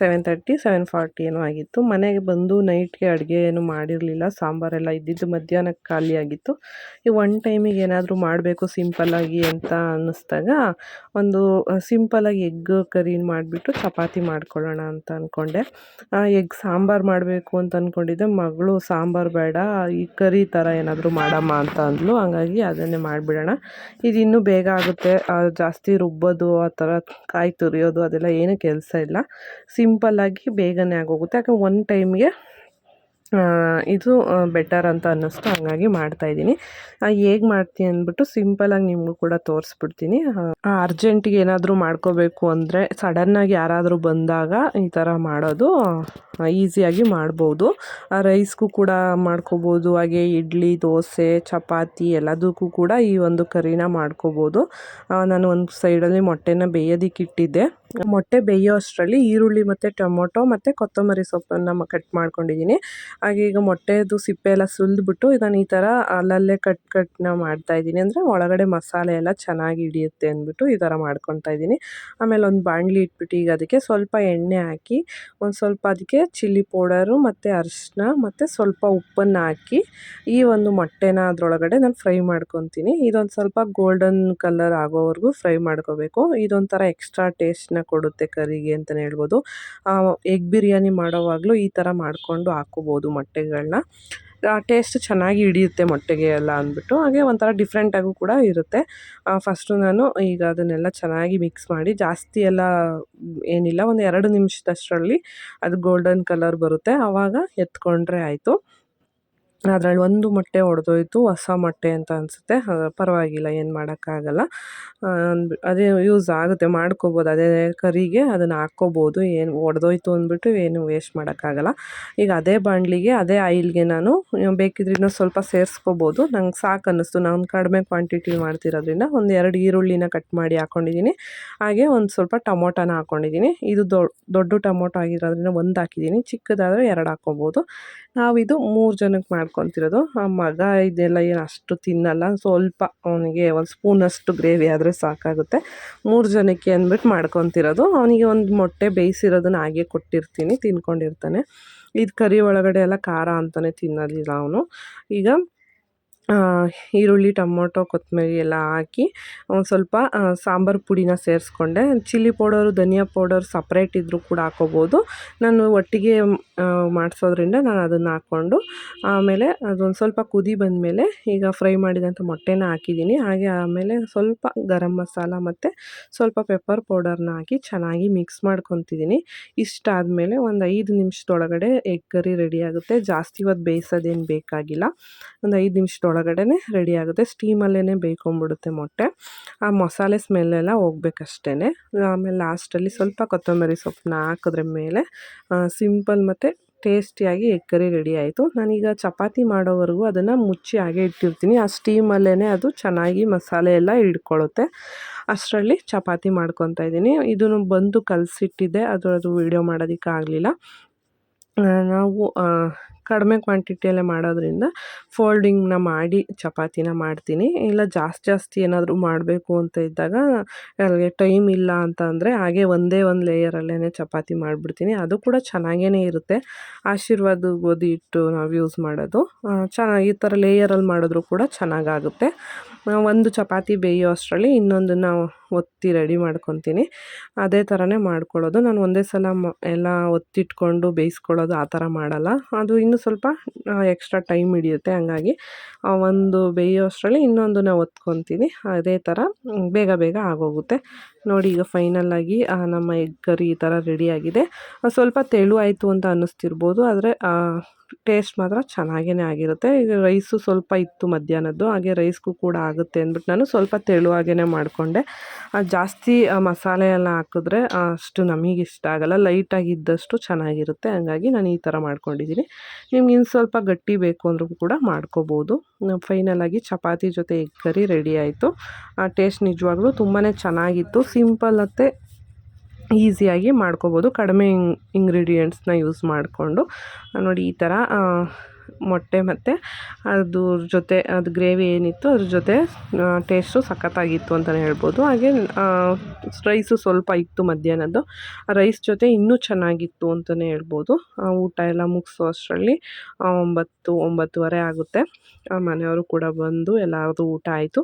ಸೆವೆನ್ ತರ್ಟಿ ಸೆವೆನ್ ಫಾರ್ಟಿ ಏನೋ ಆಗಿತ್ತು. ಮನೆಗೆ ಬಂದು ನೈಟ್ಗೆ ಅಡುಗೆ ಏನು ಮಾಡಿರಲಿಲ್ಲ. ಸಾಂಬಾರೆಲ್ಲ ಇದ್ದಿದ್ದು ಮಧ್ಯಾಹ್ನಕ್ಕೆ ಖಾಲಿಯಾಗಿತ್ತು ಈ ಒನ್ ಟೈಮಿಗೆ ಏನಾದರೂ ಮಾಡಬೇಕು ಸಿಂಪಲ್ಲಾಗಿ ಅಂತ ಅನ್ನಿಸ್ದಾಗ ಒಂದು ಸಿಂಪಲ್ಲಾಗಿ ಎಗ್ ಕರಿ ಮಾಡಿಬಿಟ್ಟು ಚಪಾತಿ ಮಾಡ್ಕೊಳ್ಳೋಣ ಅಂತ ಅಂದ್ಕೊಂಡೆ ಎಗ್ ಸಾಂಬಾರು ಮಾಡಬೇಕು ಅಂತ ಅಂದ್ಕೊಂಡಿದ್ದೆ ಮಗಳು ಸಾಂಬಾರು ಬೇಡ, ಈ ಕರಿ ಥರ ಏನಾದರೂ ಮಾಡಮ್ಮ ಅಂತ ಅಂದ್ಲು. ಹಾಗಾಗಿ ಅದನ್ನೇ ಮಾಡಿಬಿಡೋಣ. ಇದು ಇನ್ನೂ ಬೇಗ ಆಗುತ್ತೆ. ಜಾಸ್ತಿ ರುಬ್ಬೋದು, ಆ ಥರ ಕಾಯಿ ತುರಿಯೋದು ಅದೆಲ್ಲ ಏನೂ ಕೆಲಸ ಇಲ್ಲ. ಸಿಂ ಸಿಂಪಲ್ಲಾಗಿ ಬೇಗನೆ ಆಗೋಗುತ್ತೆ. ಯಾಕೆ ಒನ್ ಟೈಮ್ಗೆ ಇದು ಬೆಟರ್ ಅಂತ ಅನ್ನಿಸ್ತು. ಹಂಗಾಗಿ ಮಾಡ್ತಾಯಿದ್ದೀನಿ ಹೇಗೆ ಮಾಡ್ತೀನಿ ಅಂದ್ಬಿಟ್ಟು ಸಿಂಪಲಾಗಿ ನಿಮಗೂ ಕೂಡ ತೋರಿಸ್ಬಿಡ್ತೀನಿ. ಅರ್ಜೆಂಟಿಗೆ ಏನಾದರೂ ಮಾಡ್ಕೋಬೇಕು ಅಂದರೆ ಸಡನ್ನಾಗಿ ಯಾರಾದರೂ ಬಂದಾಗ ಈ ಥರ ಮಾಡೋದು ಈಸಿಯಾಗಿ ಮಾಡ್ಬೋದು. ರೈಸ್ಗೂ ಕೂಡ ಮಾಡ್ಕೋಬೋದು. ಹಾಗೆ ಇಡ್ಲಿ, ದೋಸೆ, ಚಪಾತಿ ಎಲ್ಲದಕ್ಕೂ ಕೂಡ ಈ ಒಂದು ಕರಿನ ಮಾಡ್ಕೋಬೋದು. ನಾನು ಒಂದು ಸೈಡಲ್ಲಿ ಮೊಟ್ಟೆನ ಬೇಯೋದಕ್ಕೆ ಇಟ್ಟಿದ್ದೆ ಮೊಟ್ಟೆ ಬೇಯೋ ಅಷ್ಟರಲ್ಲಿ ಈರುಳ್ಳಿ ಮತ್ತು ಟೊಮೊಟೊ ಮತ್ತು ಕೊತ್ತಂಬರಿ ಸೊಪ್ಪನ್ನು ಕಟ್ ಮಾಡ್ಕೊಂಡಿದ್ದೀನಿ. ಹಾಗೆ ಈಗ ಮೊಟ್ಟೆದು ಸಿಪ್ಪೆ ಎಲ್ಲ ಸುಲಿದ್ಬಿಟ್ಟು ಇದನ್ನು ಈ ಥರ ಅಲ್ಲಲ್ಲೇ ಕಟ್ ಕಟ್ನ ಮಾಡ್ತಾಯಿದ್ದೀನಿ ಅಂದರೆ ಒಳಗಡೆ ಮಸಾಲೆ ಎಲ್ಲ ಚೆನ್ನಾಗಿ ಹಿಡಿಯುತ್ತೆ ಅಂದ್ಬಿಟ್ಟು ಈ ಥರ ಮಾಡ್ಕೊತಾ ಇದ್ದೀನಿ. ಆಮೇಲೆ ಒಂದು ಬಾಣಲಿ ಇಟ್ಬಿಟ್ಟು ಈಗ ಅದಕ್ಕೆ ಸ್ವಲ್ಪ ಎಣ್ಣೆ ಹಾಕಿ, ಒಂದು ಸ್ವಲ್ಪ ಅದಕ್ಕೆ ಚಿಲ್ಲಿ ಪೌಡರು ಮತ್ತು ಅರಿಶಿನ ಮತ್ತು ಸ್ವಲ್ಪ ಉಪ್ಪನ್ನು ಹಾಕಿ ಈ ಒಂದು ಮೊಟ್ಟೆನ ಅದರೊಳಗಡೆ ನಾನು ಫ್ರೈ ಮಾಡ್ಕೊತೀನಿ. ಇದೊಂದು ಸ್ವಲ್ಪ ಗೋಲ್ಡನ್ ಕಲರ್ ಆಗೋವರೆಗೂ ಫ್ರೈ ಮಾಡ್ಕೋಬೇಕು. ಇದೊಂಥರ ಎಕ್ಸ್ಟ್ರಾ ಟೇಸ್ಟ್ನ ಕೊಡುತ್ತೆ ಕರಿಗೆ ಅಂತಲೇ ಹೇಳ್ಬೋದು. ಎಗ್ ಬಿರಿಯಾನಿ ಮಾಡೋವಾಗಲೂ ಈ ಥರ ಮಾಡಿಕೊಂಡು ಹಾಕ್ಕೋಬೋದು ಮೊಟ್ಟೆಗಳನ್ನ ಟೇಸ್ಟ್ ಚೆನ್ನಾಗಿ ಹಿಡಿಯುತ್ತೆ ಮೊಟ್ಟೆಗೆ ಎಲ್ಲ ಅಂದ್ಬಿಟ್ಟು. ಹಾಗೆ ಒಂಥರ ಡಿಫ್ರೆಂಟಾಗೂ ಕೂಡ ಇರುತ್ತೆ. ಫಸ್ಟು ನಾನು ಈಗ ಅದನ್ನೆಲ್ಲ ಚೆನ್ನಾಗಿ ಮಿಕ್ಸ್ ಮಾಡಿ ಜಾಸ್ತಿ ಎಲ್ಲ ಏನಿಲ್ಲ, ಒಂದು ಎರಡು ನಿಮಿಷದಷ್ಟರಲ್ಲಿ ಅದು ಗೋಲ್ಡನ್ ಕಲರ್ ಬರುತ್ತೆ. ಆವಾಗ ಎತ್ಕೊಂಡ್ರೆ ಆಯಿತು. ಅದ್ರಲ್ಲಿ ಒಂದು ಮೊಟ್ಟೆ ಒಡೆದೋಯ್ತು, ಹೊಸ ಮೊಟ್ಟೆ ಅಂತ ಅನಿಸುತ್ತೆ. ಪರವಾಗಿಲ್ಲ, ಏನು ಮಾಡೋಕ್ಕಾಗಲ್ಲ. ಅದೇ ಯೂಸ್ ಆಗುತ್ತೆ, ಮಾಡ್ಕೋಬೋದು. ಅದೇ ಕರಿಗೆ ಅದನ್ನು ಹಾಕ್ಕೋಬೋದು. ಏನು ಒಡೆದೋಯ್ತು ಅಂದ್ಬಿಟ್ಟು ಏನು ವೇಸ್ಟ್ ಮಾಡೋಕ್ಕಾಗಲ್ಲ. ಈಗ ಅದೇ ಬಾಂಡ್ಲಿಗೆ ಅದೇ ಆಯಿಲ್ಗೆ ನಾನು ಬೇಕಿದ್ರೆ ಇನ್ನೂ ಸ್ವಲ್ಪ ಸೇರಿಸ್ಕೋಬೋದು. ನಂಗೆ ಸಾಕು ಅನ್ನಿಸ್ತು. ನಾನು ಕಡಿಮೆ ಕ್ವಾಂಟಿಟಿ ಮಾಡ್ತಿರೋದ್ರಿಂದ ಒಂದು ಎರಡು ಈರುಳ್ಳಿನ ಕಟ್ ಮಾಡಿ ಹಾಕ್ಕೊಂಡಿದ್ದೀನಿ ಹಾಗೆ ಒಂದು ಸ್ವಲ್ಪ ಟೊಮೊಟೊನ ಹಾಕ್ಕೊಂಡಿದ್ದೀನಿ ಇದು ದೊಡ್ಡ ಟೊಮೊಟೊ ಆಗಿರೋದ್ರಿಂದ ಒಂದು ಹಾಕಿದ್ದೀನಿ ಚಿಕ್ಕದಾದರೆ ಎರಡು ಹಾಕ್ಕೋಬೋದು. ನಾವಿದು ಮೂರು ಜನಕ್ಕೆ ಮಾಡ್ಕೊತಿರೋದು ಆ ಮಗ ಇದೆಲ್ಲ ಏನು ಅಷ್ಟು ತಿನ್ನಲ್ಲ. ಸ್ವಲ್ಪ ಅವನಿಗೆ ಒಂದು ಸ್ಪೂನಷ್ಟು ಗ್ರೇವಿ ಆದರೆ ಸಾಕಾಗುತ್ತೆ. ಮೂರು ಜನಕ್ಕೆ ಅಂದ್ಬಿಟ್ಟು ಮಾಡ್ಕೊತಿರೋದು ಅವನಿಗೆ ಒಂದು ಮೊಟ್ಟೆ ಬೇಯಿಸಿರೋದನ್ನ ಹಾಗೆ ಕೊಟ್ಟಿರ್ತೀನಿ. ತಿನ್ಕೊಂಡಿರ್ತಾನೆ. ಇದು ಕರಿ ಒಳಗಡೆ ಎಲ್ಲ ಖಾರ ಅಂತಲೇ ತಿನ್ನೋದಿಲ್ಲ ಅವನು. ಈಗ ಈರುಳ್ಳಿ, ಟೊಮೊಟೊ, ಕೊತ್ತಂಬರಿ ಎಲ್ಲ ಹಾಕಿ ಒಂದು ಸ್ವಲ್ಪ ಸಾಂಬಾರು ಪುಡಿನ ಸೇರಿಸ್ಕೊಂಡೆ. ಚಿಲ್ಲಿ ಪೌಡರು, ಧನಿಯಾ ಪೌಡರ್ ಸಪ್ರೇಟ್ ಇದ್ದರೂ ಕೂಡ ಹಾಕೋಬೋದು. ನಾನು ಒಟ್ಟಿಗೆ ಮಾಡಿಸೋದ್ರಿಂದ ನಾನು ಅದನ್ನು ಹಾಕ್ಕೊಂಡು, ಆಮೇಲೆ ಅದೊಂದು ಸ್ವಲ್ಪ ಕುದಿ ಬಂದಮೇಲೆ ಈಗ ಫ್ರೈ ಮಾಡಿದಂಥ ಮೊಟ್ಟೆನ ಹಾಕಿದ್ದೀನಿ. ಹಾಗೆ ಆಮೇಲೆ ಸ್ವಲ್ಪ ಗರಂ ಮಸಾಲ ಮತ್ತು ಸ್ವಲ್ಪ ಪೆಪ್ಪರ್ ಪೌಡರ್ನ ಹಾಕಿ ಚೆನ್ನಾಗಿ ಮಿಕ್ಸ್ ಮಾಡ್ಕೊತಿದ್ದೀನಿ. ಇಷ್ಟಾದಮೇಲೆ ಒಂದು ಐದು ನಿಮಿಷದೊಳಗಡೆ ಎಗ್ ಕರಿ ರೆಡಿ ಆಗುತ್ತೆ. ಜಾಸ್ತಿ ಹೊತ್ತು ಬೇಯಿಸೋದೇನು ಬೇಕಾಗಿಲ್ಲ. ಒಂದು ಐದು ನಿಮಿಷದೊಳಗಡೆ ರೆಡಿ ಆಗುತ್ತೆ. ಸ್ಟೀಮಲ್ಲೇ ಬೇಯ್ಕೊಂಬಿಡುತ್ತೆ ಮೊಟ್ಟೆ. ಆ ಮಸಾಲೆ ಸ್ಮೆಲ್ಲೆಲ್ಲ ಹೋಗ್ಬೇಕಷ್ಟೇ ಆಮೇಲೆ ಲಾಸ್ಟಲ್ಲಿ ಸ್ವಲ್ಪ ಕೊತ್ತಂಬರಿ ಸೊಪ್ಪನ್ನ ಹಾಕಿದ್ರೆ ಮೇಲೆ ಸಿಂಪಲ್ ಮತ್ತು ಟೇಸ್ಟಿಯಾಗಿ ಎಗ್ ಕರಿ ರೆಡಿ ಆಯಿತು. ನಾನೀಗ ಚಪಾತಿ ಮಾಡೋವರೆಗೂ ಅದನ್ನು ಮುಚ್ಚಿ ಹಾಗೆ ಇಟ್ಟಿರ್ತೀನಿ. ಆ ಸ್ಟೀಮಲ್ಲೇ ಅದು ಚೆನ್ನಾಗಿ ಮಸಾಲೆ ಎಲ್ಲ ಹಿಡ್ಕೊಳ್ಳುತ್ತೆ. ಅಷ್ಟರಲ್ಲಿ ಚಪಾತಿ ಮಾಡ್ಕೊತಾ ಇದ್ದೀನಿ. ಇದನ್ನು ಬಂದು ಕಲಸಿಟ್ಟಿದ್ದೆ. ಅದು ಅದು ವೀಡಿಯೋ ಮಾಡೋದಕ್ಕಾಗಲಿಲ್ಲ. ನಾವು ಕಡಿಮೆ ಕ್ವಾಂಟಿಟಿಯಲ್ಲೇ ಮಾಡೋದ್ರಿಂದ ಫೋಲ್ಡಿಂಗ್ನ ಮಾಡಿ ಚಪಾತಿನ ಮಾಡ್ತೀನಿ. ಇಲ್ಲ ಜಾಸ್ತಿ ಜಾಸ್ತಿ ಏನಾದರೂ ಮಾಡಬೇಕು ಅಂತ ಇದ್ದಾಗ ನನಗೆ ಟೈಮ್ ಇಲ್ಲ ಅಂತ ಅಂದರೆ ಹಾಗೆ ಒಂದೇ ಒಂದು ಲೇಯರಲ್ಲೇ ಚಪಾತಿ ಮಾಡಿಬಿಡ್ತೀನಿ. ಅದು ಕೂಡ ಚೆನ್ನಾಗೇ ಇರುತ್ತೆ. ಆಶೀರ್ವಾದ ಗೋಧಿ ಹಿಟ್ಟು ನಾವು ಯೂಸ್ ಮಾಡೋದು. ಚೆನ್ನಾಗಿ ಈ ಥರ ಲೇಯರಲ್ಲಿ ಮಾಡಿದ್ರು ಕೂಡ ಚೆನ್ನಾಗಾಗುತ್ತೆ. ಒಂದು ಚಪಾತಿ ಬೇಯೋ ಅಷ್ಟರಲ್ಲಿ ಇನ್ನೊಂದನ್ನು ಒತ್ತಿ ರೆಡಿ ಮಾಡ್ಕೊತೀನಿ. ಅದೇ ಥರನೇ ಮಾಡ್ಕೊಳ್ಳೋದು. ನಾನು ಒಂದೇ ಸಲ ಮ, ಎಲ್ಲ ಒತ್ತಿಟ್ಕೊಂಡು ಬೇಯಿಸ್ಕೊಳ್ಳೋದು ಆ ಥರ ಮಾಡಲ್ಲ. ಅದು ಇನ್ನೂ ಸ್ವಲ್ಪ ಎಕ್ಸ್ಟ್ರಾ ಟೈಮ್ ಹಿಡಿಯುತ್ತೆ. ಹಂಗಾಗಿ ಒಂದು ಬೇಯೋ ಅಷ್ಟರಲ್ಲಿ ಇನ್ನೊಂದನ್ನ ಒತ್ಕೊತೀನಿ. ಅದೇ ಥರ ಬೇಗ ಬೇಗ ಆಗೋಗುತ್ತೆ. ನೋಡಿ ಈಗ ಫೈನಲ್ಲಾಗಿ ನಮ್ಮ ಎಗ್ ಕರಿ ಈ ಥರ ರೆಡಿಯಾಗಿದೆ ಸ್ವಲ್ಪ ತೆಳು ಆಯಿತು ಅಂತ ಅನ್ನಿಸ್ತಿರ್ಬೋದು. ಆದರೆ ಟೇಸ್ಟ್ ಮಾತ್ರ ಚೆನ್ನಾಗೇ ಆಗಿರುತ್ತೆ. ಈಗ ರೈಸು ಸ್ವಲ್ಪ ಇತ್ತು ಮಧ್ಯಾಹ್ನದ್ದು. ಹಾಗೆ ರೈಸ್ಗೂ ಕೂಡ ಆಗುತ್ತೆ ಅಂದ್ಬಿಟ್ಟು ನಾನು ಸ್ವಲ್ಪ ತೆಳುವಾಗೇ ಮಾಡಿಕೊಂಡೆ. ಜಾಸ್ತಿ ಮಸಾಲೆ ಎಲ್ಲ ಹಾಕಿದ್ರೆ ಅಷ್ಟು ನಮಗೆ ಇಷ್ಟ ಆಗೋಲ್ಲ ಲೈಟಾಗಿದ್ದಷ್ಟು ಚೆನ್ನಾಗಿರುತ್ತೆ. ಹಂಗಾಗಿ ನಾನು ಈ ಥರ ಮಾಡ್ಕೊಂಡಿದ್ದೀನಿ. ನಿಮ್ಗೆ ಇನ್ನು ಸ್ವಲ್ಪ ಗಟ್ಟಿ ಬೇಕು ಅಂದ್ರೂ ಕೂಡ ಮಾಡ್ಕೋಬೋದು. ಫೈನಲಾಗಿ ಚಪಾತಿ ಜೊತೆ ಎಗ್ ಕರಿ ರೆಡಿ ಆಯಿತು. ಟೇಸ್ಟ್ ನಿಜವಾಗ್ಲೂ ತುಂಬಾ ಚೆನ್ನಾಗಿತ್ತು. ಸಿಂಪಲ್ ಮತ್ತು ಈಸಿಯಾಗಿ ಮಾಡ್ಕೋಬೋದು. ಕಡಿಮೆ ಇಂಗ್ರೀಡಿಯೆಂಟ್ಸ್ನ ಯೂಸ್ ಮಾಡಿಕೊಂಡು. ನೋಡಿ ಈ ಥರ ಮೊಟ್ಟೆ ಮತ್ತು ಅದ್ರ ಜೊತೆ, ಅದು ಗ್ರೇವಿ ಏನಿತ್ತು ಅದ್ರ ಜೊತೆ ಟೇಸ್ಟು ಸಖತ್ತಾಗಿತ್ತು ಅಂತಲೇ ಹೇಳ್ಬೋದು. ಹಾಗೆ ರೈಸು ಸ್ವಲ್ಪ ಇತ್ತು ಮಧ್ಯಾಹ್ನದ್ದು. ರೈಸ್ ಜೊತೆ ಇನ್ನೂ ಚೆನ್ನಾಗಿತ್ತು ಅಂತಲೇ ಹೇಳ್ಬೋದು. ಊಟ ಎಲ್ಲ ಮುಗಿಸೋ ಅಷ್ಟರಲ್ಲಿ ಒಂಬತ್ತು, ಒಂಬತ್ತುವರೆ ಆಗುತ್ತೆ. ಮನೆಯವರು ಕೂಡ ಬಂದು ಎಲ್ಲರದು ಊಟ ಆಯಿತು.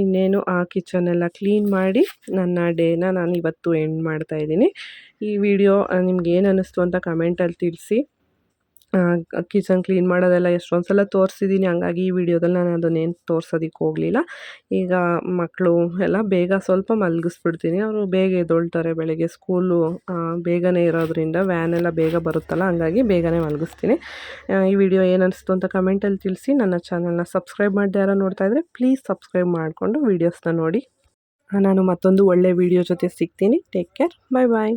ಇನ್ನೇನು, ಆ ಕಿಚನೆಲ್ಲ ಕ್ಲೀನ್ ಮಾಡಿ ನನ್ನ ಡೇನ ನಾನು ಇವತ್ತು ಎಂಡ್ ಮಾಡ್ತಾಯಿದ್ದೀನಿ ಈ ವಿಡಿಯೋ ನಿಮ್ಗೆ ಏನು ಅನ್ನಿಸ್ತು ಅಂತ ಕಮೆಂಟಲ್ಲಿ ತಿಳಿಸಿ. ಕಿಚನ್ ಕ್ಲೀನ್ ಮಾಡೋದೆಲ್ಲ ಎಷ್ಟೊಂದು ಸಲ ತೋರಿಸಿದ್ದೀನಿ ಹಂಗಾಗಿ ಈ ವಿಡಿಯೋದಲ್ಲಿ ನಾನು ಅದನ್ನೇನು ತೋರ್ಸೋದಕ್ಕೆ ಹೋಗಲಿಲ್ಲ. ಈಗ ಮಕ್ಕಳು ಎಲ್ಲ ಬೇಗ ಸ್ವಲ್ಪ ಮಲಗಿಸ್ಬಿಡ್ತೀನಿ. ಅವರು ಬೇಗ ಎದ್ದೊಳ್ತಾರೆ ಬೆಳಗ್ಗೆ, ಸ್ಕೂಲು ಬೇಗನೆ ಇರೋದ್ರಿಂದ ವ್ಯಾನ್ ಎಲ್ಲ ಬೇಗ ಬರುತ್ತಲ್ಲ, ಹಂಗಾಗಿ ಬೇಗನೆ ಮಲಗಿಸ್ತೀನಿ. ಈ ವಿಡಿಯೋ ಏನು ಅನಿಸ್ತು ಅಂತ ಕಮೆಂಟಲ್ಲಿ ತಿಳಿಸಿ. ನನ್ನ ಚಾನಲ್ನ ಸಬ್ಸ್ಕ್ರೈಬ್ ಮಾಡದೆ ಯಾರೋ ನೋಡ್ತಾ ಇದ್ದರೆ ಪ್ಲೀಸ್ ಸಬ್ಸ್ಕ್ರೈಬ್ ಮಾಡಿಕೊಂಡು ವೀಡಿಯೋಸ್ನ ನೋಡಿ. ನಾನು ಮತ್ತೊಂದು ಒಳ್ಳೆ ವಿಡಿಯೋ ಜೊತೆ ಸಿಗ್ತೀನಿ. ಟೇಕ್ ಕೇರ್ ಬಾಯ್ ಬಾಯ್